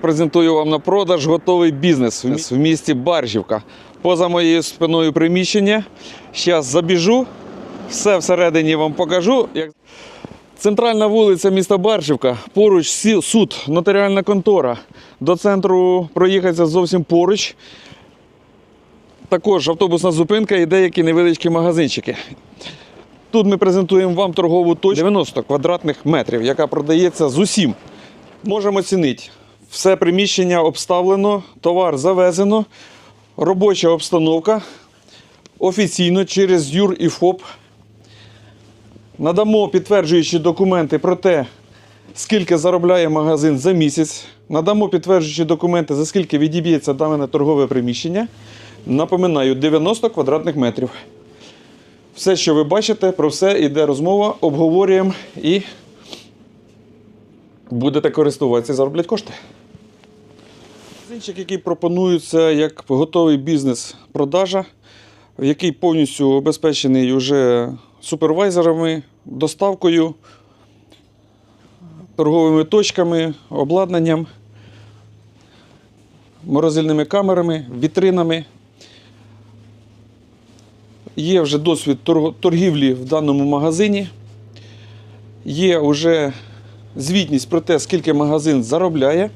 Презентую вам на продаж готовий бізнес в місті Баржівка. Поза моєю спиною приміщення. Зараз забіжу, все всередині вам покажу. Центральна вулиця міста Баржівка, поруч суд, нотаріальна контора. До центру проїхатися зовсім поруч. Також автобусна зупинка і деякі невеличкі магазинчики. Тут ми презентуємо вам торгову точку 90 квадратних метрів, яка продається з усім. Можемо оцінити. Все приміщення обставлено, товар завезено, робоча обстановка офіційно через ЮР і ФОП. Надамо підтверджуючі документи про те, скільки заробляє магазин за місяць. Надамо підтверджуючі документи, за скільки відіб'ється дане торгове приміщення. Напоминаю, 90 квадратних метрів. Все, що ви бачите, про все йде розмова, обговорюємо і будете користуватися і заробляти кошти. Магазинчик, який пропонується як готовий бізнес продажа, який повністю обезпечений уже супервайзерами, доставкою, торговими точками, обладнанням, морозильними камерами, вітринами. Є вже досвід торгівлі в даному магазині. Є вже звітність про те, скільки магазин заробляє.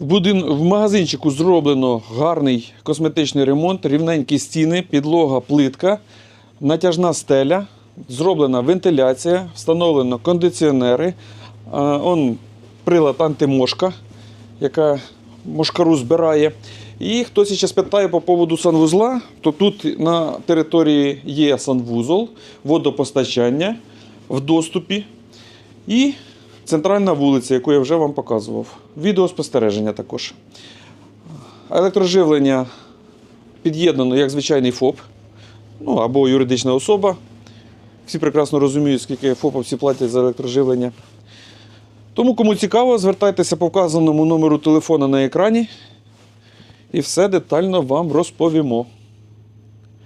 В, магазинчику зроблено гарний косметичний ремонт, рівненькі стіни, підлога, плитка, натяжна стеля, зроблена вентиляція, встановлено кондиціонери. Он прилад антимошка, яка мошкару збирає. І хтось ще спитає по поводу санвузла, то тут на території є санвузол, водопостачання в доступі і центральна вулиця, яку я вже вам показував. Відеоспостереження також. Електроживлення під'єднано як звичайний ФОП, ну або юридична особа. Всі прекрасно розуміють, скільки ФОПовці платять за електроживлення. Тому, кому цікаво, звертайтеся по вказаному номеру телефона на екрані і все детально вам розповімо.